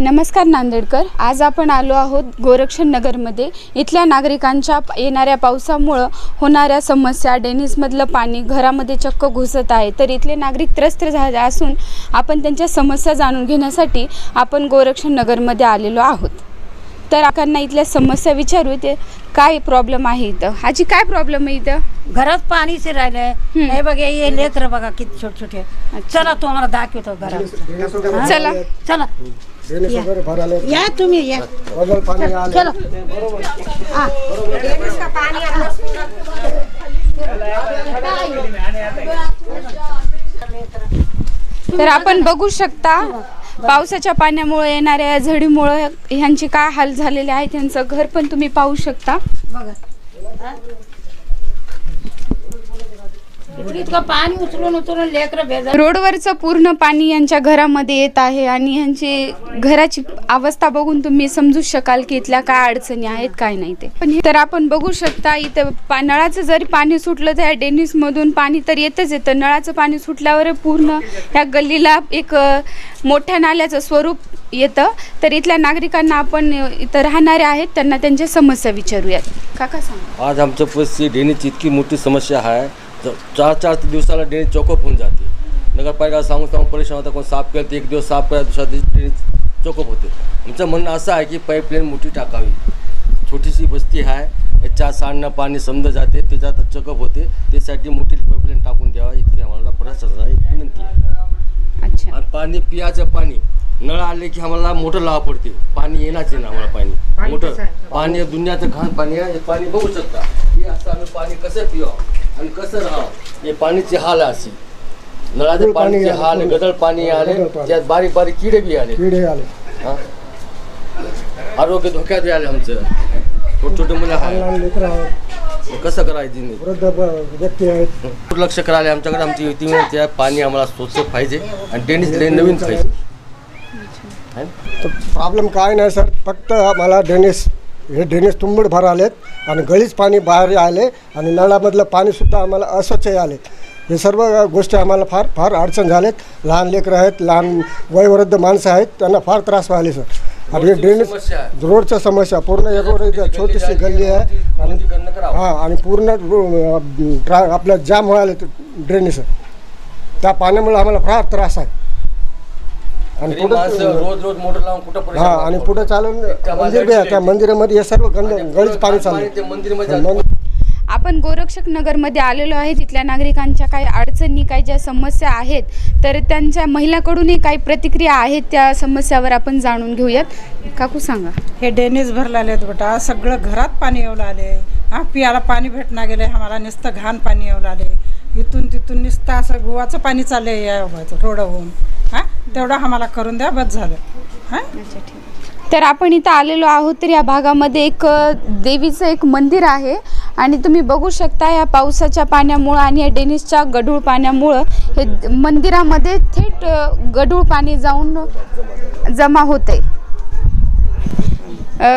नमस्कार नांदेडकर. आज आपण आलो आहोत गोरक्षण नगरमध्ये. इथल्या नागरिकांच्या येणाऱ्या पावसामुळं होणाऱ्या समस्या डेनिसमधलं पाणी घरामध्ये चक्क घुसत आहे. तर इथले नागरिक त्रस्त झाले असून आपण त्यांच्या समस्या जाणून घेण्यासाठी आपण गोरक्षण नगरमध्ये आलेलो आहोत. तर आपण इथल्या समस्या विचारू ते काय प्रॉब्लेम आहे इथं? आजी काय प्रॉब्लेम आहे इथं? घरात पाणीच राहिलंय. हे बघ हे लेकर बघा किती छोटे छोटे चला तुम्हाला दाखवतो घरात. चला. चला. ड्रेनेज वगैरे भरायला या तुम्ही या. बगल पाणी आलं. चला. हा. तर आपण बघू शकता पावसाच्या पाण्यामुळे येणाऱ्या झडीमुळे ह्यांचे काय हाल झालेले आहेत त्यांचं घर पण तुम्ही पाहू शकता. बघा. इतकं पाणी उचलून उचलून लेकर भेजा रोडवरचं पूर्ण पाणी यांच्या घरामध्ये येत आहे आणि यांची घराची अवस्था बघून तुम्ही समजू शकाल की इथल्या काय अडचणी आहेत काय नाही ते. पण हे- तर आपण बघू शकता इथं पा- नळाचं जरी पाणी सुटलं तर या डेनिसमधून पाणी तर येतच येतं. नळाचं पाणी सुटल्यावर पूर्ण या गल्लीला एक अ, मोठ्या नाल्याचं स्वरूप येतं. तर इथल्या नागरिकांना आपण अ, इथं राहणारे आहेत त्यांना त्यांच्या समस्या विचारूयात. काका सांगा. आज आमच्या परिस्थिती ड्रेनेजची इतकी मोठी समस्या आहे. चार चार दिवसाला ड्रेनेज चॉकअप होऊन जाते. नगरपालिका सांगून सांगून परेशान होता कोण साफ केलं एक दिवस साफ करा दुसऱ्या दिवशी ड्रेनेज चॉकअप होते. आमचं म्हणणं असं आहे की पाईपलाईन मोठी टाकावी. छोटीशी बस्ती आहे याच्या सांडणं पाणी समजा जाते त्याच्यात चॉकअप होते त्यासाठी मोठी पाईपलाईन टाकून द्यावा इतकी आम्हाला प्रशासनाला विनंती आहे. अच्छा. आणि पाणी पियाचं पाणी नळ आले की आम्हाला मोटर लावा पडते. पाणी येणाच येणार आम्हाला पाणी. मोटर पाणी दुनियाचं घाण पाणी आहे हे पाणी बघू शकता. हे असं आम्ही पाणी कसं पिवावं आणि कसं राहावं? हे पाणीची हाल अशी नळाचे पाणीचे हाल. गदळ पाणी आले. त्यात बारीक बारीक किडे बी आले. किडे आले. हा. आरोग्य धोक्यात आले आमचं. छोटे छोटे मुलं आहे कसं करायचं व्यक्ती आहेत. दुर्लक्ष करायला आमच्याकडे आमची युती आहे पाणी आम्हाला स्वच्छ पाहिजे आणि टेनिस लय नवीन पाहिजे. ना? तर प्रॉब्लेम काय नाही सर फक्त मला ड्रेनेज हे ड्रेनेज तुंबड भर आलेत आणि गळीच पाणी बाहेर आले आणि नळामधलं पाणीसुद्धा आम्हाला अस्वच्छ आले. हे सर्व गोष्टी आम्हाला फार फार अडचण झालेत. लहान लेकरं आहेत लहान वयोवृद्ध माणसं आहेत त्यांना फार त्रास व्हायले सर आणि ड्रेनेज. रोडच्या समस्या पूर्ण एक छोटीशी गल्ली आहे. आणि. हां आणि पूर्ण ट्रा आपलं जाम व्हायला ड्रेनेज त्या पाण्यामुळे आम्हाला फार त्रास आहे. आणि रोज रोज मोटर लावून कुठं परेशान हा आणि. पुढे चालून त्या मंदिर बी आहे त्या मंदिरामध्ये हे सर्व गंद गळीच पाणी जातं. आपण गोरक्षक नगरमध्ये आलेलो आहे. तिथल्या नागरिकांच्या काही अडचणी काही ज्या समस्या आहेत तर त्यांच्या महिलाकडूनही काही प्रतिक्रिया आहेत त्या समस्यावर आपण जाणून घेऊयात. काकू सांगा. हे डेनिज भरलेले आहेत बेटा. सगळं घरात पाणी येऊ आले. हा पियाला पाणी भेटणार गेले. आम्हाला नुसतं घाण पाणी येऊ आले. इथून तिथून नुसतं असं गुवाचं पाणी चाललंय या रोडवरून. हा तेवढं आम्हाला करून द्या बस झालं. हा? तर आपण इथं आलेलो आहोत तर या भागामध्ये एक देवीचं एक मंदिर आहे. आणि तुम्ही बघू शकता या पावसाच्या पाण्यामुळं आणि या डेनिसच्या गढूळ पाण्यामुळं हे मंदिरामध्ये थेट गढूळ पाणी जाऊन जमा होते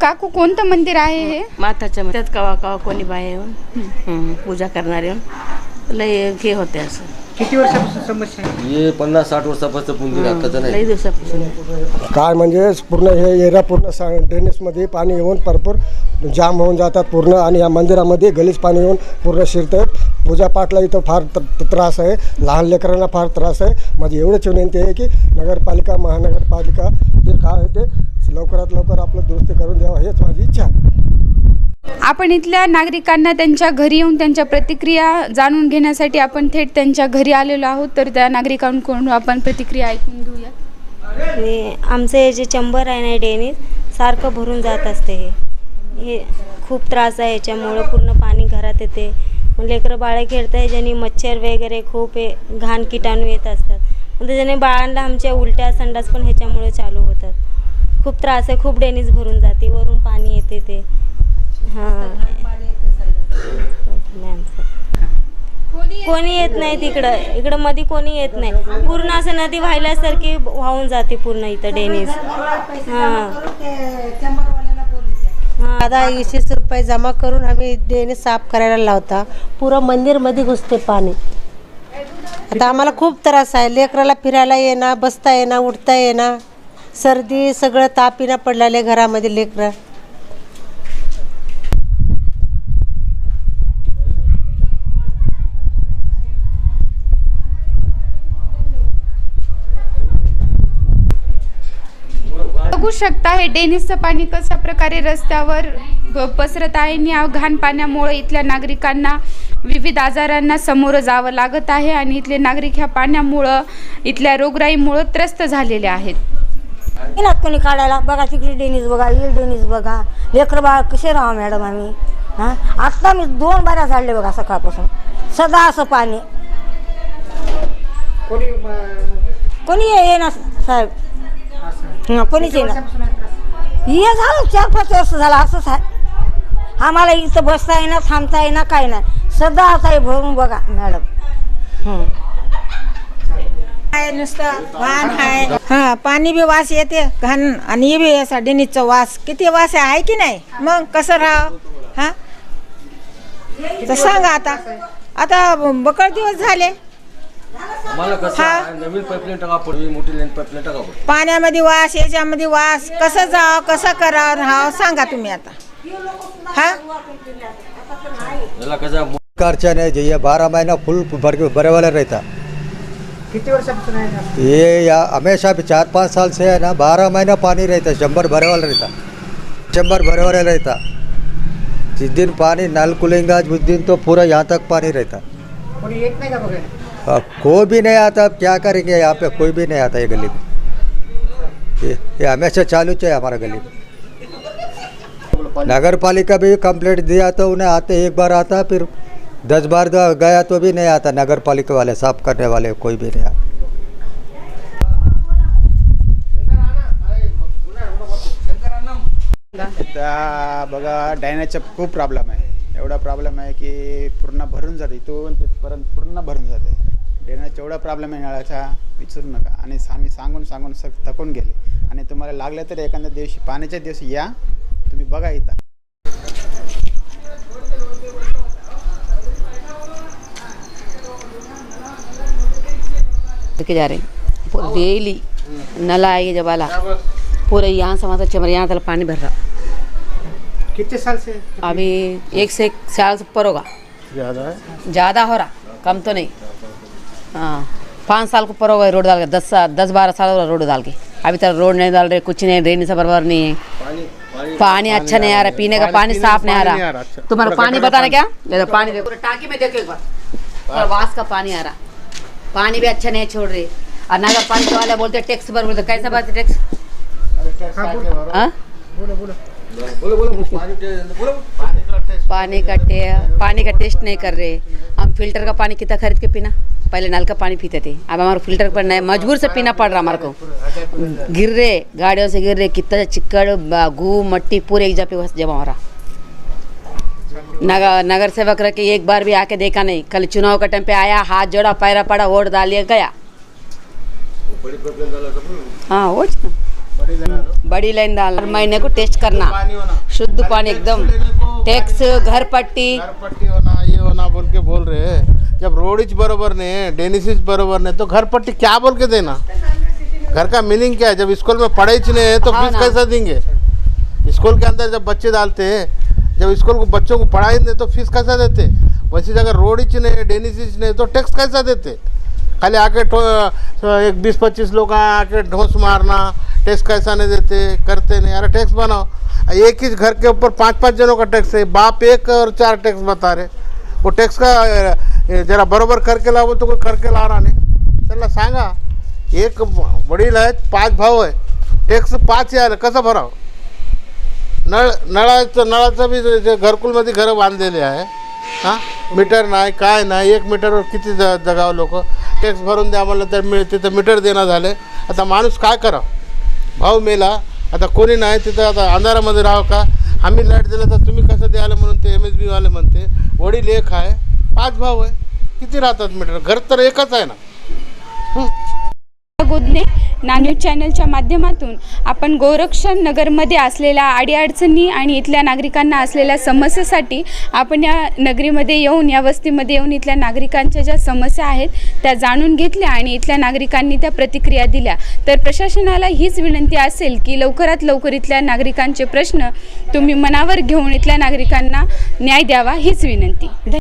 काकू कोणतं मंदिर आहे हे? माताच्या त्यात कवा कवा कोणी बाया येऊन पूजा करणारे येऊन लय हे होते असं. हे पन्नास साठ वर्षापासून आहे, आताचं लई नाही. दिवसापासून. काय म्हणजे पूर्ण हे एरिया पूर्ण सा ड्रेनेजमध्ये पाणी येऊन भरपूर जाम होऊन जातात पूर्ण आणि या मंदिरामध्ये गलीज पाणी येऊन पूर्ण शिरतं पूजापाठला इथं फार त्र- त्रास आहे. लहान लेकरांना फार त्रास आहे. माझी एवढंच विनंती आहे की नगरपालिका महानगरपालिका जे काय आहे ते लवकरात लवकर आपलं दुरुस्ती करून द्यावं हेच माझी इच्छा आहे. आपण इथल्या नागरिकांना त्यांच्या घरी येऊन त्यांच्या प्रतिक्रिया जाणून घेण्यासाठी आपण थेट त्यांच्या घरी आलेलो आहोत. तर त्या नागरिकांकडून आपण प्रतिक्रिया ऐकून घेऊया. आणि आमचं हे जे चंबर आहे ना डेनीत सारखं भरून जात असते हे. हे खूप त्रास आहे याच्यामुळं पूर्ण पाणी घरात येते. लेकरं बाळं खेळत ज्याने मच्छर वगैरे खूप हे घाण किटाणू येत असतात. मग त्याच्याने बाळांना आमच्या उलट्या संडास पण ह्याच्यामुळे चालू होतात. खूप त्रास आहे खूप डेनीज भरून जाते वरून पाणी येते ते. कोणी येत नाही तिकडं. इकडं मध्ये कोणी येत नाही. पूर्ण असं नदी व्हायल्यासारखी वाहून जाते पूर्ण इथं डेनिस. हां. दादा वीसशे रुपये जमा करून आम्ही देणे साफ करायला लावता. पुरं मंदिरमध्ये घुसते पाणी. आता आम्हाला खूप त्रास आहे. लेकराला फिरायला येणार बसता येणार उठता येणार सर्दी सगळं तापीना पडलेले घरामध्ये लेकरं. बघू शकता हे डेनिसचं पाणी कशा प्रकारे रस्त्यावर प- पसरत आहे आणि या घाण पाण्यामुळे इथल्या नागरिकांना विविध आजारांना सामोरं जावं लागत आहे आणि इथले नागरिक ह्या पाण्यामुळं इथल्या रोगराईमुळं त्रस्त झालेले आहेत. येणार कोणी काढायला? बघा तिकडे डेनिस बघा इकडे डेनिस बघा. लेकरं बाळ कसे राहा मॅडम आम्ही? हां? आत्ता मी दोन बाऱ्या झाडले बघा सकाळपासून. सदा असं पाणी. कोणी ये येणार साहेब? हां कोणीच येणार हे झालं चार पाच वर्ष झालं असंच आहे आम्हाला इथं बसता येणार थांबता येणार काय नाही. सदा असं आहे भरून बघा मॅडम. हं. आहे नुसतं वाहन आहे हा पाणी बी वास येते घाण आणि हे बी असा डेनीचा वास. किती वास आहे की नाही? मग कसं राहावं? हा? तर सांगा आता. आता बकळ दिवस झाले. आम्हाला कसं हा. आहे, नवीन पाईपलाईन टाका पडवी मोठी लाईन पाईपलाईन टाका पडवी. पाण्यामध्ये वास याच्यामध्ये वास. कसं जावं कसं करावं राहावं सांगा तुम्ही आता. हा? याला कसं आहे, कारच्या नाही जे ये बारह महीना फुल भर भरे वाला रहता. किती वर्षापासून आहे ना? ये या हमेशा भी चार पाँच साल से है ना बारह महीना पानी रहता चंबर भरे वाला रहता. चंबर भरे वाला रहता. जिस दिन पानी नल खुलेगा उस दिन तो पूरा यहाँ तक पानी रहता. कोणी येत नाही का बघायला? अब कोई भी नहीं आता अब क्या करेंगे? यहाँ पे कोई भी नहीं आता ये गली में। ये, हमेशा चालू चाहिए हमारा गली में। नगर पालिका भी कंप्लेंट दिया तो उन्हें आते एक बार आता फिर दस बार गया तो भी नहीं आता। नगर पालिका वाले साफ़ करने वाले कोई भी नहीं आता। डायनाचा खूप प्रॉब्लेम आहे. एवढा प्रॉब्लेम आहे की पूर्ण भरून जाते. इथून तिथपर्यंत पूर्ण भरून जाते. ड्रेनाचा एवढा प्रॉब्लेम आहे नळाचा विचारू नका. आणि आम्ही सांगून सांगून सग थकून गेले. आणि तुम्हाला लागलं तर एखाद्या दिवशी पाण्याच्या दिवशी या. तुम्ही बघा इथं. लेके जा रहे. हैं डेली नला आएगी जब वाला पूरे यहाँ से वहाँ से चमर यहाँ तक पानी भर रहा. किती साल से? अभी एक से एक साल से ऊपर होगा. ज़्यादा है? ज़्यादा हो रहा. कम तो नहीं. हाँ। पाँच साल को ऊपर रोड डाल के दस साल दस बारह साल हो रोड डाल के। अभी तक रोड नहीं डाल रहे कुछ नहीं ड्रेनेज से बराबर नहीं है। पानी अच्छा नहीं आ रहा पीने का पानी साफ़ नहीं आ रहा। तुम्हारा पानी बताने क्या? ले लो पानी देखो टाकी में देखो एक बार। वास का पानी आ रहा। पानी भी अच्छा नहीं छोड़ रहे। और नगर पालिका वाले बोलते टैक्स भर बोलते कैसा बात है टैक्स? हाँ? बोलो बोलो। पानी पानी का पानी का टेस्ट नहीं कर रहे। फ़िल्टर का पानी कितना खरीद के पीना? पहले नल का पानी पीते थे। अब हमारे फ़िल्टर पर नहीं मजबूर से पीना पड़ रहा हमारे को। गिर रहे, गाड़ियों से गिर रहे, कितना चिक्कड़ गू मट्टी पूरे एक जगह पे जमा हो रहा। नगर नगर सेवक रह के एक बार भी आके देखा नहीं। कल चुनाव का टाइम पे आया, हाथ जोड़ा, पैरा पड़ा, वोट डालिए गया। हाँ वो बड़ी लाइन डाल हर महीने को टेस्ट करना। शुद्ध पानी एकदम। टैक्स, घर पट्टी होना बोल के बोल रहे हैं। जब रोड ही बरोबर नहीं है डेनिसिस बरोबर नहीं तो घर पट्टी क्या बोल के देना? घर का मीनिंग क्या है? जब स्कूल में पढ़ाई ही नहीं है तो हाँ फ़ीस कैसा देंगे? स्कूल के अंदर जब बच्चे डालते हैं जब स्कूल को बच्चों को पढ़ाई नहीं तो फ़ीस कैसा देते? वैसे जगह रोड ही नहीं है डेनिसिस नहीं तो टैक्स कैसा देते? खाली आके ठो एक बीस पच्चीस लोग आके ढोस मारना टैक्स कैसा नहीं देते करते नहीं। अरे टैक्स बनाओ। एक ही घर के ऊपर पाँच पाँच जनों का टैक्स है। बाप एक और चार टैक्स बता रहे। वो टैक्स का जरा बरोबर करके लावो तो करके ला नाही। त्याला सांगा एक वडील आहेत पाच भाऊ आहे टॅक्स पाच यायला कसं भरावं? नळ नळाचं नळाचं बी जे- घरकुलमध्ये घरं बांधलेले आहे हां? मीटर नाही काय नाही एक मीटरवर किती ज जगावं लोक? टॅक्स भरून द्या आम्हाला तर मी तिथं मीटर देणं झाले. आता माणूस काय करावं? भाऊ मेला आता कोणी नाही तिथं आता अंधारामध्ये राहावं का? आम्ही लाइट दिलं तर तुम्ही कसं द्यायला म्हणून ते एम एस बीवाले म्हणते वडील एक आहे पाच भाव आहे किती राहतात मीटर? घर तर एकच आहे ना. गोदने नान्यूज चॅनलच्या माध्यमातून आपण गोरक्षण नगरमध्ये असलेल्या अडीअडचणी आणि इथल्या नागरिकांना असलेल्या समस्येसाठी आपण या नगरीमध्ये येऊन या वस्तीमध्ये येऊन इथल्या नागरिकांच्या ज्या समस्या आहेत त्या जाणून घेतल्या आणि इथल्या नागरिकांनी त्या प्रतिक्रिया दिल्या. तर प्रशासनाला हीच विनंती असेल की लवकरात लवकर इथल्या नागरिकांचे प्रश्न तुम्ही मनावर घेऊन इथल्या नागरिकांना न्याय द्यावा हीच विनंती.